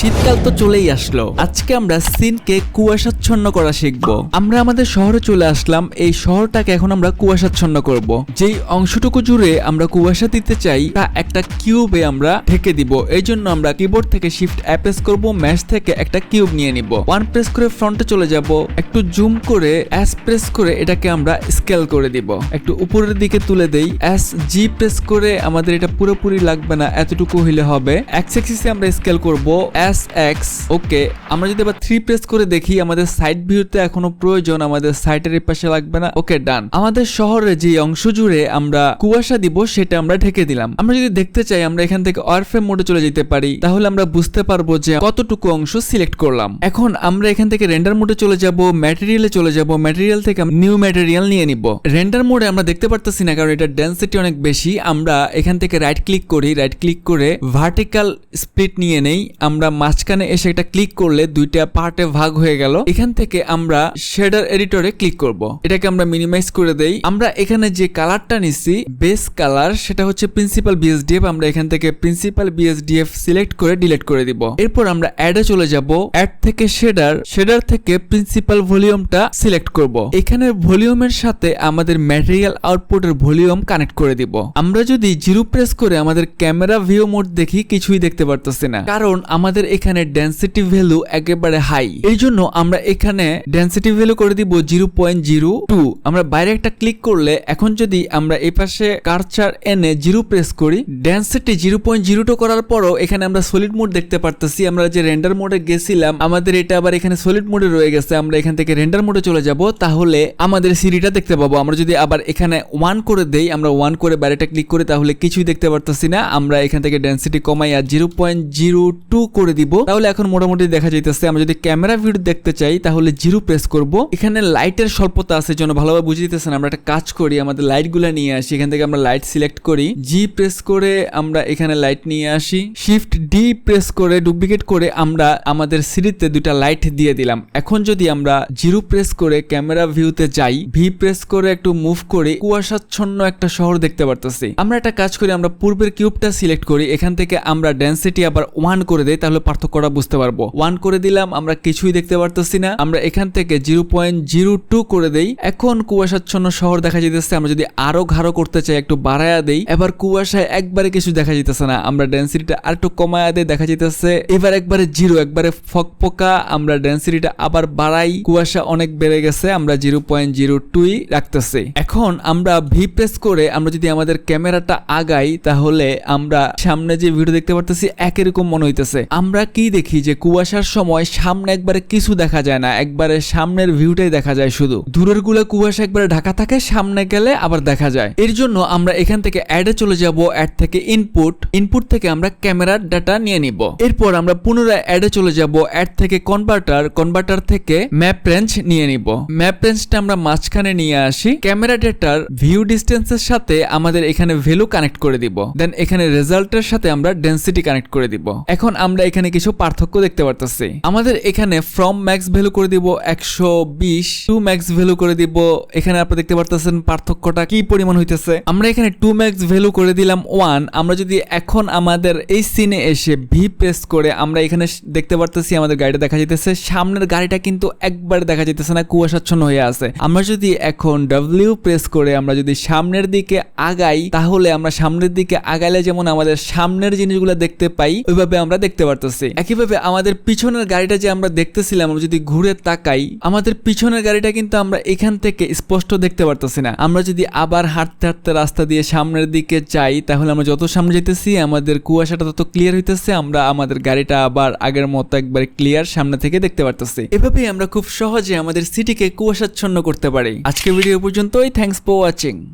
শীতকাল তো চলেই আসলো। আজকে আমরা সিনকে কুয়াশাচ্ছন্ন করা শিখব। আমরা আমাদের শহরে চলে আসলাম, এই শহরটাকে এখন আমরা কুয়াশাচ্ছন্ন করব। যেই অংশটুকু জুড়ে আমরা কুয়াশা দিতে চাই, তা একটা কিউবে আমরা ঢেকে দিব। এই জন্য আমরা কিবোর্ড থেকে শিফট অ্যাপ প্রেস করব, ম্যাশ থেকে একটা কিউব নিয়ে নিব। ওয়ান প্রেস করে ফ্রন্টে চলে যাব, একটু জুম করে অ্যাস প্রেস করে এটাকে আমরা স্কেল করে দিব। একটু উপরের দিকে তুলে দেই, অ্যাস জি প্রেস করে আমাদের এটা পুরোপুরি লাগবে না, এতটুকু হইলে হবে। এক্স এক্সিসে আমরা স্কেল করব এস এক্স ওকে আমরা যদি আবার থ্রি প্রেস করে দেখি, আমাদের সাইড ভিউতে এখনও প্রয়োজন, আমাদের সাইটের পাশে লাগবে না। ওকে ডান আমাদের শহরে যে অংশ জুড়ে আমরা কুয়াশা দিব, সেটা আমরা ঢেকে দিলাম। আমরা যদি দেখতে চাই, আমরা এখান থেকে ওয়ারফ্রেম মোডে চলে যেতে পারি, তাহলে আমরা বুঝতে পারব যে কতটুকু অংশ সিলেক্ট করলাম। এখন আমরা এখান থেকে রেন্ডার মোডে চলে যাব ম্যাটেরিয়ালে চলে যাব ম্যাটেরিয়াল থেকে নিউ ম্যাটেরিয়াল নিয়ে নিব। রেন্ডার মোডে আমরা দেখতে পারতেছি না, কারণ এটা ডেন্সিটি অনেক বেশি। আমরা এখান থেকে রাইট ক্লিক করি রাইট ক্লিক করে ভার্টিক্যাল স্প্লিট নিয়ে নেই। আমরা মাঝখানে এসে এটা ক্লিক করলে দুইটা পার্টে ভাগ হয়ে গেল। এখান থেকে আমরা শেডার এডিটরে ক্লিক করব। এটাকে আমরা মিনিমাইজ করে দেই। আমরা এখানে যে কালারটা নিছি বেস কালার সেটা হচ্ছে প্রিন্সিপাল বিএসডিএফ আমরা এখান থেকে প্রিন্সিপাল বিএসডিএফ সিলেক্ট করে ডিলিট করে দিব। এরপর আমরা অ্যাডে চলে যাব। অ্যাড থেকে শেডার শেডার থেকে প্রিন্সিপাল ভলিউমটা সিলেক্ট করব। এখানে ভলিউমের সাথে আমাদের ম্যাটেরিয়াল আউটপুটের ভলিউম কানেক্ট করে দিব। আমরা যদি জিরো প্রেস করে আমাদের ক্যামেরা ভিউ মোড দেখি, কিছুই দেখতে পারতেছি না। কারণ আমাদের এখানে ডেন্সিটি ভ্যালু একেবারে হাই এই জন্য আমরা এখানে ডেন্সিটি ভ্যালু করে দিব জিরো পয়েন্ট জিরো টু আমরা বাইরে একটা ক্লিক করলে এখন যদি আমরা এই পাশে কার্চার এনে জিরো প্রেস করি density zero point zero two করার পরও এখানে আমরা সলিড মোড দেখতে পারতেছি। আমরা যে রেন্ডার মোডে গেছিলাম, আমাদের এটা আবার এখানে সলিড মোডে রয়ে গেছে। আমরা এখান থেকে রেন্ডার মোডে চলে যাব, তাহলে আমাদের সিঁড়িটা দেখতে পাবো। আমরা যদি আবার এখানে ওয়ান করে দেই, আমরা ওয়ান করে বাইরেটা ক্লিক করি, তাহলে কিছুই দেখতে পারতেছি না। আমরা এখান থেকে ডেন্সিটি কমাই আর জিরো পয়েন্ট জিরো টু করে দিব। তাহলে এখন মোটামুটি দেখা যাইতেছে, আমরা যদি ক্যামেরা ভিউ দেখতে চাই, তাহলে জিরো প্রেস করব। এখানে লাইটের স্বল্পতা আছে জন্য ভালোভাবে বুঝে দিতেছেন, আমরা একটা কাজ করি, আমাদের লাইটগুলা নিয়ে আসি। এখান থেকে আমরা লাইট সিলেক্ট করি। জি প্রেস করে আমরা এখানে লাইট নিয়ে আসি। শিফট ডি প্রেস করে, ডুপ্লিকেট করে আমরা আমাদের সিঁড়িতে দুইটা লাইট দিয়ে দিলাম। এখন যদি আমরা জিরো প্রেস করে ক্যামেরা ভিউতে যাই ভি প্রেস করে একটু মুভ করে, কুয়াশাচ্ছন্ন একটা শহর দেখতে পারতেছি। আমরা একটা কাজ করি, আমরা পূর্বের কিউবটা সিলেক্ট করি। এখান থেকে আমরা ডেন্সিটি আবার ওয়ান করে দেই, তাহলে পার্থক্যটা বুঝতে পারব। ওয়ান করে দিলাম, আমরা কিছুই দেখতে পারতেছি না। আমরা এখান থেকে জিরো পয়েন্ট জিরো টু করে দেই। এখন কুয়াশাচ্ছন্ন শহর দেখা যেতেছে আমরা যদি আরও ঘাড়ো করতে চাই, একটু বাড়ায়া দেই। এবার কুয়াশায় একবারে কিছু দেখা যেতেছে না। আমরা ডেন্সিটিটা আর একটু কমায়া দেই, দেখা যেতেছে এবার একবারে জিরো একবারে ফকফকা আমরা ডেন্সিটিটা আবার বাড়াই। কুয়াশা অনেক বেড়ে গেছে, আমরা জিরো পয়েন্ট জিরো টুই রাখতেছি। এখন আমরা ভি প্রেস করে আমরা যদি আমাদের ক্যামেরাটা আগাই, তাহলে আমরা সামনে যে ভিডিও দেখতে পারতেছি, একই রকম মনে হইতেছে। আমরা কি দেখি যে কুয়াশার সময় সামনে একবারে কিছু দেখা যায় না, একবারে সামনের ভিউটাই দেখা যায় শুধু। দূরেরগুলো কুয়াশা একবারে ঢাকা থাকে, সামনে গেলে আবার দেখা যায়। এর জন্য আমরা এখান থেকে অ্যাডে চলে যাব অ্যাড থেকে ইনপুট ইনপুট থেকে আমরা ক্যামেরার ডাটা নিয়ে নিব। এরপর আমরা পুনরায় অ্যাডে চলে যাব অ্যাড থেকে কনভার্টার কনভার্টার থেকে ম্যাপ রেঞ্জ নিয়ে নিব। ম্যাপ রেঞ্জটা আমরা মাঝখানে নিয়ে আসি। ক্যামেরা ডেটার ভিউ ডিস্টেন্সের সাথে আমাদের এখানে ভ্যালু কানেক্ট করে দিব। দেন এখানে রেজাল্টের সাথে আমরা ডেন্সিটি কানেক্ট করে দিব। এখন আমরা এখানে কিছু পার্থক্য দেখতে পারতেছি। আমাদের এখানে ফ্রম ম্যাক্স ভ্যালু করে দিব একশো বিশ টু ম্যাক্স ভ্যালু করে দিব, এখানে আপনারা দেখতে পারতেছেন পার্থক্যটা কি পরিমাণ হইতেছে। আমরা এখানে টু ম্যাক্স ভ্যালু করে দিলাম ওয়ান আমরা যদি এখন আমাদের এই সিনে এসে ভি প্রেস করে আমরা এখানে দেখতে পারতেছি আমাদের গাড়িটা দেখা যেতেছে সামনের গাড়িটা কিন্তু একবার দেখা যেতেছে না, কুয়াশাচ্ছন্ন হয়ে আছে। আমরা যদি এখন ডাব্লিউ প্রেস করে আমরা যদি সামনের দিকে আগাই, তাহলে আমরা সামনের দিকে আগাইলে যেমন আমাদের সামনের জিনিসগুলো দেখতে পাই, ওইভাবে আমরা দেখতে পারতেছি। একইভাবে আমাদের পিছনের গাড়িটা যে আমরা দেখতেছিলাম যদি ঘুরে তাকাই, আমাদের পিছনের গাড়িটা কিন্তু আমরা এখান থেকে স্পষ্ট দেখতে পারতেছি না। আমরা যদি আবার হাঁটতে হাঁটতে রাস্তা দিয়ে সামনের দিকে যাই, তাহলে আমরা যত সামনে যেতেছি, আমাদের কুয়াশাটা তত ক্লিয়ার হইতেছে, আমরা আমাদের গাড়িটা আবার আগের মতো একবার ক্লিয়ার সামনে থেকে দেখতে পারতেছি। এভাবেই আমরা খুব সহজে আমাদের সিটিকে কুয়াশাচ্ছন্ন করতে পারি। আজকে ভিডিও পর্যন্তই। Thanks for watching